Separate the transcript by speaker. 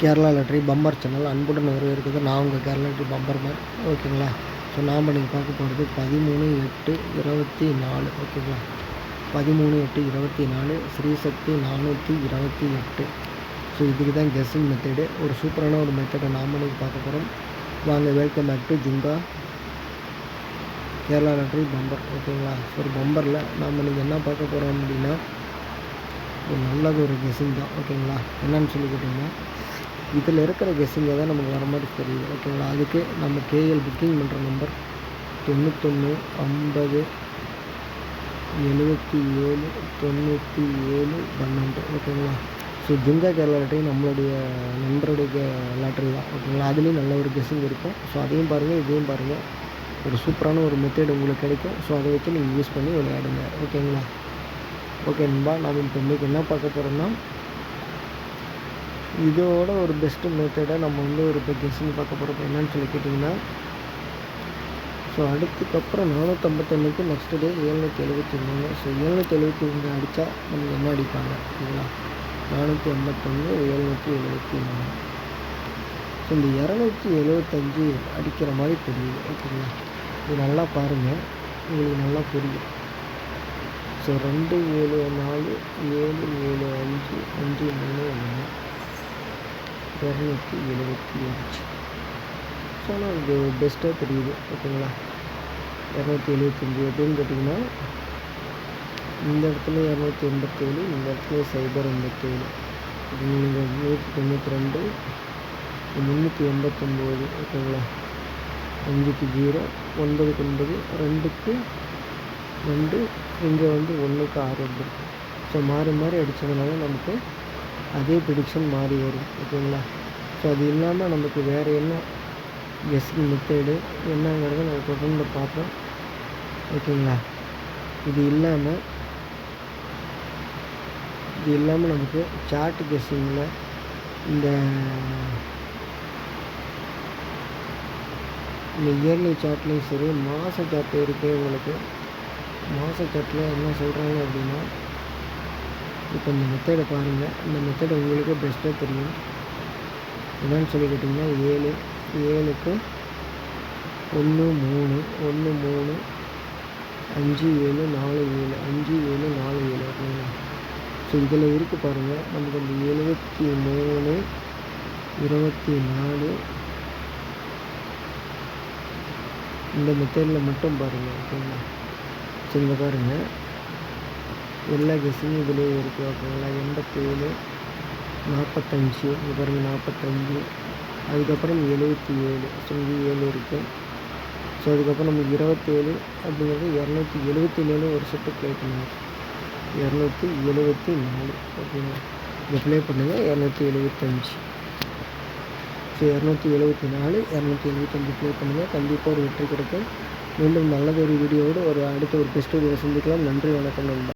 Speaker 1: Kerala lottery bumper channel அன்புடன் வரவேற்கிறது. நான் உங்கள் கேரளா லாட்ரி பம்பர் மேன் ஓகேங்களா? ஸோ நாம் நீங்கள் பார்க்க போகிறது பதிமூணு எட்டு இருபத்தி நாலு. ஓகேங்களா? பதிமூணு எட்டு இருபத்தி நாலு ஸ்ரீசக்தி நானூற்றி இருபத்தி எட்டு. ஸோ இதுக்கு தான் கெஸ்ஸிங் மெத்தடு ஒரு சூப்பரான ஒரு மெத்தடை நாம் நீங்கள் பார்க்க போகிறோம் வாங்க வெல்கம் பேக் டு ஜுங்கா கேரளா லாட்ரி பம்பர். ஓகேங்களா? ஒரு பம்பரில் நாம் இன்றைக்கி என்ன பார்க்க போகிறோம் அப்படின்னா ஒரு நல்லது ஒரு கெஸ்ஸிங் தான். ஓகேங்களா? என்னன்னு சொல்லி கேட்டிங்கன்னா இதில் இருக்கிற கெஸ்ஸிங்கை தான் நமக்கு வர மாதிரி தெரியுது. ஓகேங்களா அதுக்கு நம்ம கேஎல் புக்கிங் பண்ணுற நம்பர் தொண்ணூத்தொன்று ஐம்பது எழுபத்தி ஏழு தொண்ணூற்றி ஏழு பன்னெண்டு. ஓகேங்களா ஸோ ஜிங்கா கேரளா லாட்டரி நம்மளுடைய நண்பருடைய லாட்டரி தான். ஓகேங்களா அதுலேயும் நல்ல ஒரு கெஸ்ஸிங் இருக்கும். ஸோ அதையும் பாருங்கள் இதையும் பாருங்கள் ஒரு சூப்பரான ஒரு மெத்தேட் உங்களுக்கு கிடைக்கும். ஸோ அதை வச்சு நீங்கள் யூஸ் பண்ணி விளையாடுங்க. ஓகேங்களா ஓகே நண்பா நாம் இப்போ இன்றைக்கி என்ன பார்க்க போகிறோம்னா இதோட ஒரு பெஸ்ட்டு மெத்தடை நம்ம வந்து ஒரு இப்போ கெஸ்ஸிங் பார்க்க போகிறோம் என்னன்னு சொல்லி கேட்டிங்கன்னா ஸோ அடுத்துக்கப்புறம் நானூற்றம்பத்தொன்னுக்கு நெக்ஸ்ட் டே ஏழ்நூற்றி எழுபத்தி மூணு ஸோ ஏழ்நூற்றி எழுபத்தி மூணு அடித்தா நமக்கு என்ன அடிப்பாங்க? சரிங்களா? நானூற்றி ஐம்பத்தொன்று ஏழ்நூற்றி எழுபத்தி மூணு ஸோ இந்த இரநூத்தி எழுபத்தஞ்சு அடிக்கிற மாதிரி தெரியுது. ஓகேங்களா? இது நல்லா பாருங்கள் உங்களுக்கு நல்லா புரியும். ஸோ ரெண்டு ஏழு நாலு ஏழு ஏழு அஞ்சு அஞ்சு மூணு ஒன்று. இரநூத்தி எழுபத்தி அஞ்சு. ஸோ ஆனால் இது பெஸ்ட்டாக தெரியுது ஓகேங்களா இரநூத்தி எழுபத்தஞ்சி எப்படின்னு கேட்டிங்கன்னா இந்த இடத்துல இரநூத்தி எண்பத்தேழு இந்த இடத்துல சைபர் எண்பத்தேழு. நீங்கள் நூற்றி தொண்ணூற்றி ரெண்டு முந்நூற்றி எண்பத்தொம்போது ஓகேங்களா அஞ்சுக்கு ஜீரோ ஒன்பதுக்கு ஒன்பது ரெண்டுக்கு ரெண்டு இங்கே வந்து ஒன்றுக்கு ஆறு வந்துருக்கு ஸோ மாறி மாறி அடித்ததுனால நமக்கு அதே ப்ரிடிக்ஷன் மாறி வரும் ஓகேங்களா ஸோ அது இல்லாமல் நமக்கு வேறு என்ன கெஸ்டிங் மெத்தேடு என்னங்கிறத நம்ம தொடர்ந்து பார்ப்போம் ஓகேங்களா இது இல்லாமல் இது இல்லாமல் நமக்கு சார்ட் கெஸ்டிங்கில் இந்த இந்த இயர்லி சார்ட்லேயும் சரி மாத சார்ட் இருக்குது உங்களுக்கு. மாத சார்ட்டில் என்ன சொல்கிறாங்க அப்படின்னா இப்போ இந்த மெத்தடை பாருங்கள் இந்த மெத்தடை உங்களுக்கு பெஸ்ட்டாக தெரியும். என்னன்னு சொல்லி கேட்டிங்கன்னா ஏழு ஏழுக்கு ஒன்று மூணு ஒன்று மூணு அஞ்சு ஏழு நாலு ஏழு அஞ்சு ஏழு நாலு ஏழு ஓகேங்களா? ஸோ இதில் இருக்குது பாருங்கள் நமக்கு அந்த எழுபத்தி மூணு இருபத்தி நாலு இந்த மெத்தடில் மட்டும் பாருங்கள் ஓகேங்களா? ஸோ இங்கே பாருங்கள் எல்லா கெஸ்ஸும் இதிலே இருக்குது ஓகேங்களா எண்பத்தேழு நாற்பத்தஞ்சு இங்கே பாருங்கள் நாற்பத்தஞ்சு அதுக்கப்புறம் எழுபத்தி ஏழு ஸோ இங்கே ஏழு இருக்குது ஸோ அதுக்கப்புறம் நமக்கு இருபத்தேழு அப்படிங்கிறது இரநூத்தி எழுபத்தி நாலு ஒரு செட்டு ப்ளே பண்ணுங்கள் இரநூத்தி எழுபத்தி நாலு ஓகேங்களா இதை ப்ளே பண்ணுங்கள் இரநூத்தி எழுபத்தஞ்சு ஸோ இரநூத்தி எழுபத்தி நாலு இரநூத்தி எழுபத்தஞ்சு ப்ளே பண்ணுங்கள் கண்டிப்பாக ஒரு வெற்றி கிடைக்கும். மீண்டும் நல்லதொரு வீடியோவோடு ஒரு அடுத்த ஒரு பெஸ்ட் வீடியோ சந்திக்கலாம். நன்றி வணக்கம் நண்பா.